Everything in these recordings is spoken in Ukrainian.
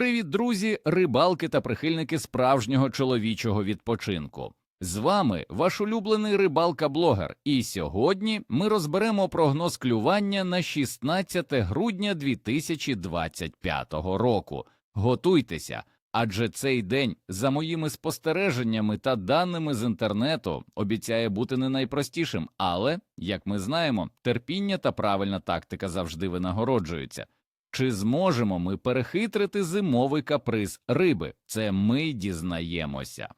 Привіт, друзі, рибалки та прихильники справжнього чоловічого відпочинку. З вами ваш улюблений рибалка-блогер, і сьогодні ми розберемо прогноз клювання на 16 грудня 2025 року. Готуйтеся, адже цей день, за моїми спостереженнями та даними з інтернету, обіцяє бути не найпростішим, але, як ми знаємо, терпіння та правильна тактика завжди винагороджуються. Чи зможемо ми перехитрити зимовий каприз риби? Це ми дізнаємося.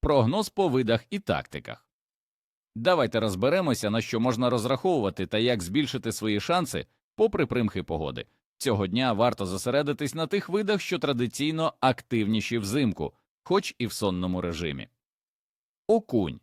Прогноз по видах і тактиках. Давайте розберемося, на що можна розраховувати та як збільшити свої шанси попри примхи погоди. Цього дня варто зосередитись на тих видах, що традиційно активніші взимку, хоч і в сонному режимі. Окунь.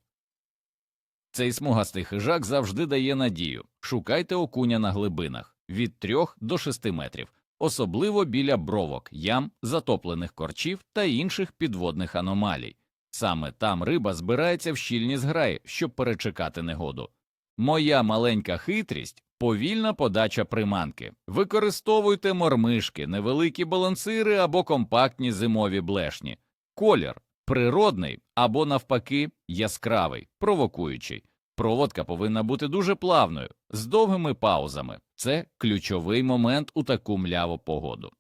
Цей смугастий хижак завжди дає надію. Шукайте окуня на глибинах від 3 до 6 метрів, особливо біля бровок, ям, затоплених корчів та інших підводних аномалій. Саме там риба збирається в щільні зграї, щоб перечекати негоду. Моя маленька хитрість повільна подача приманки. Використовуйте мормишки, невеликі балансири або компактні зимові блешні. Колір природний або, навпаки, яскравий, провокуючий. Проводка повинна бути дуже плавною, з довгими паузами. Це ключовий момент у таку мляву погоду.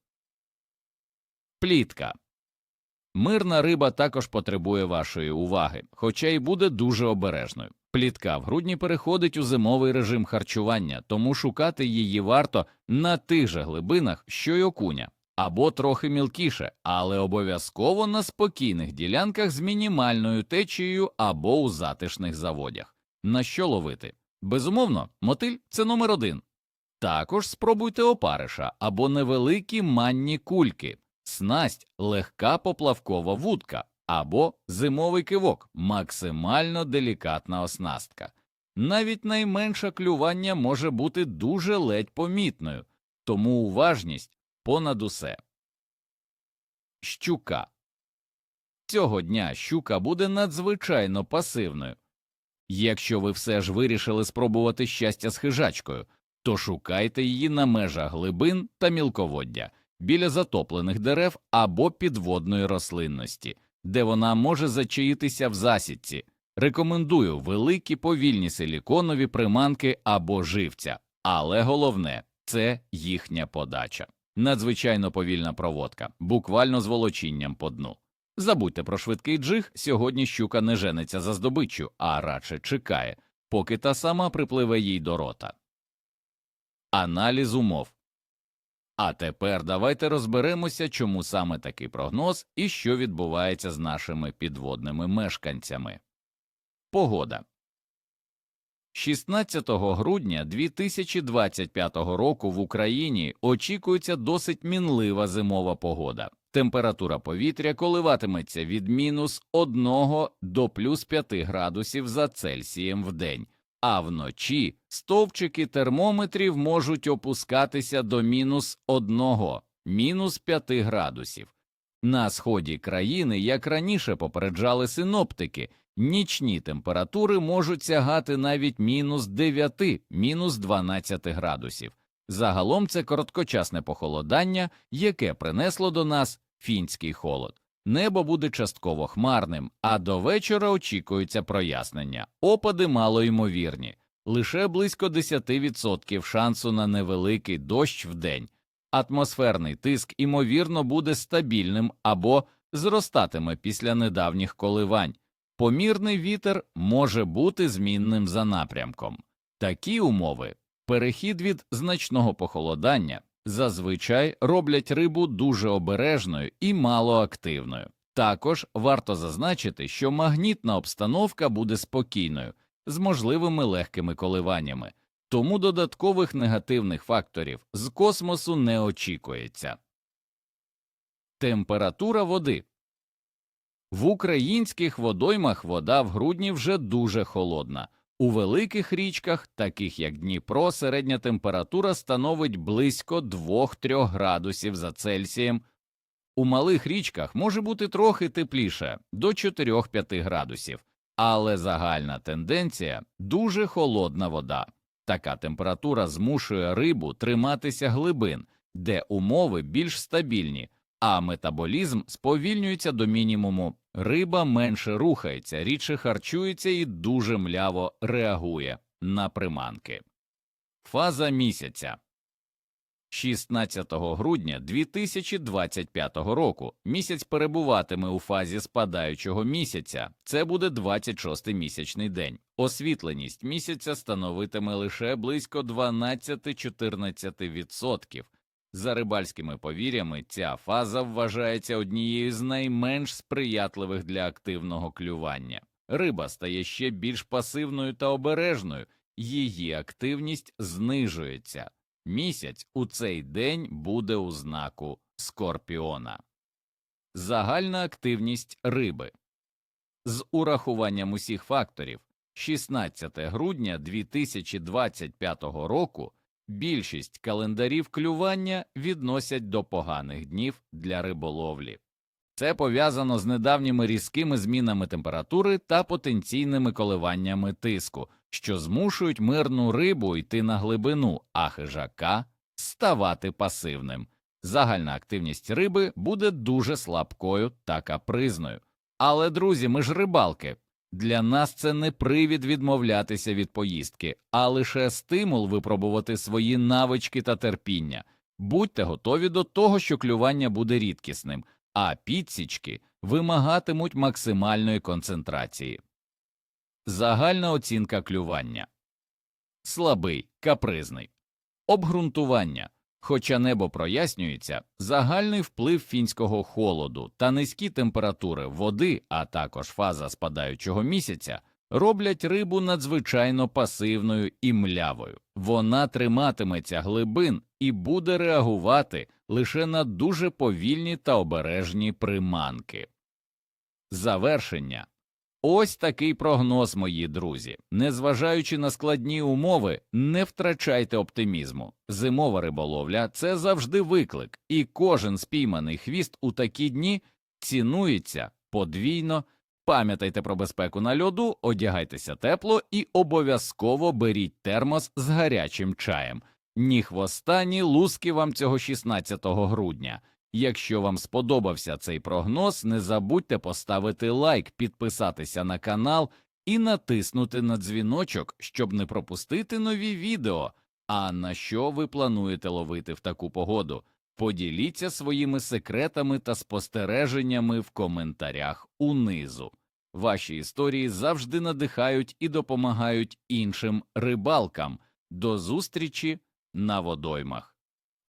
Плітка. Мирна риба також потребує вашої уваги, хоча й буде дуже обережною. Плітка в грудні переходить у зимовий режим харчування, тому шукати її варто на тих же глибинах, що й окуня, або трохи мілкіше, але обов'язково на спокійних ділянках з мінімальною течією або у затишних заводях. На що ловити? Безумовно, мотиль це номер один. Також спробуйте опариша або невеликі манні кульки, снасть легка поплавкова вудка або зимовий кивок, максимально делікатна оснастка. Навіть найменше клювання може бути дуже ледь помітною, тому уважність понад усе. Щука цього дня щука буде надзвичайно пасивною. Якщо ви все ж вирішили спробувати щастя з хижачкою, то шукайте її на межах глибин та мілководдя, біля затоплених дерев або підводної рослинності, де вона може зачаїтися в засідці. Рекомендую великі повільні силіконові приманки або живця, але головне це їхня подача. Надзвичайно повільна проводка, буквально з волочінням по дну. Забудьте про швидкий джиг, сьогодні щука не жениться за здобиччю, а радше чекає, поки та сама припливе їй до рота. Аналіз умов. А тепер давайте розберемося, чому саме такий прогноз і що відбувається з нашими підводними мешканцями. Погода 16 грудня 2025 року в Україні очікується досить мінлива зимова погода. Температура повітря коливатиметься від мінус 1 до плюс 5 градусів за Цельсієм в день, а вночі стовпчики термометрів можуть опускатися до мінус 1, мінус 5 градусів. На сході країни, як раніше попереджали синоптики, нічні температури можуть сягати навіть мінус 9, мінус 12 градусів. Загалом це короткочасне похолодання, яке принесло до нас фінський холод. Небо буде частково хмарним, а до вечора очікується прояснення. Опади малоймовірні, лише близько 10% шансу на невеликий дощ в день. Атмосферний тиск, імовірно, буде стабільним або зростатиме після недавніх коливань. Помірний вітер може бути змінним за напрямком. Такі умови перехід від значного похолодання зазвичай роблять рибу дуже обережною і малоактивною. Також варто зазначити, що магнітна обстановка буде спокійною, з можливими легкими коливаннями, тому додаткових негативних факторів з космосу не очікується. Температура води в українських водоймах вода в грудні вже дуже холодна. У великих річках, таких як Дніпро, середня температура становить близько 2-3 градусів за Цельсієм. У малих річках може бути трохи тепліше до 4-5 градусів, але загальна тенденція дуже холодна вода. Така температура змушує рибу триматися глибин, де умови більш стабільні, а метаболізм сповільнюється до мінімуму. Риба менше рухається, рідше харчується і дуже мляво реагує на приманки. Фаза місяця 16 грудня 2025 року місяць перебуватиме у фазі спадаючого місяця. Це буде 26-й місячний день. Освітленість місяця становитиме лише близько 12-14%. За рибальськими повір'ями, ця фаза вважається однією з найменш сприятливих для активного клювання. Риба стає ще більш пасивною та обережною, її активність знижується. Місяць у цей день буде у знаку Скорпіона. Загальна активність риби з урахуванням усіх факторів 16 грудня 2025 року більшість календарів клювання відносять до поганих днів для риболовлі. Це пов'язано з недавніми різкими змінами температури та потенційними коливаннями тиску, що змушують мирну рибу йти на глибину, а хижака ставати пасивним. Загальна активність риби буде дуже слабкою та капризною. Але, друзі, ми ж рибалки. Для нас це не привід відмовлятися від поїздки, а лише стимул випробувати свої навички та терпіння. Будьте готові до того, що клювання буде рідкісним, а підсічки вимагатимуть максимальної концентрації. Загальна оцінка клювання слабий, капризний. Обґрунтування. Хоча небо прояснюється, загальний вплив фінського холоду та низькі температури води, а також фаза спадаючого місяця, роблять рибу надзвичайно пасивною і млявою. Вона триматиметься глибин і буде реагувати лише на дуже повільні та обережні приманки. Завершення Ось такий прогноз, мої друзі. Незважаючи на складні умови, не втрачайте оптимізму. Зимова риболовля це завжди виклик, і кожен спійманий хвіст у такі дні цінується подвійно. Пам'ятайте про безпеку на льоду, одягайтеся тепло і обов'язково беріть термос з гарячим чаєм. Ні хвоста, ні луски вам цього 16 грудня. Якщо вам сподобався цей прогноз, не забудьте поставити лайк, підписатися на канал і натиснути на дзвіночок, щоб не пропустити нові відео. А на що ви плануєте ловити в таку погоду? Поділіться своїми секретами та спостереженнями в коментарях унизу. Ваші історії завжди надихають і допомагають іншим рибалкам. До зустрічі на водоймах.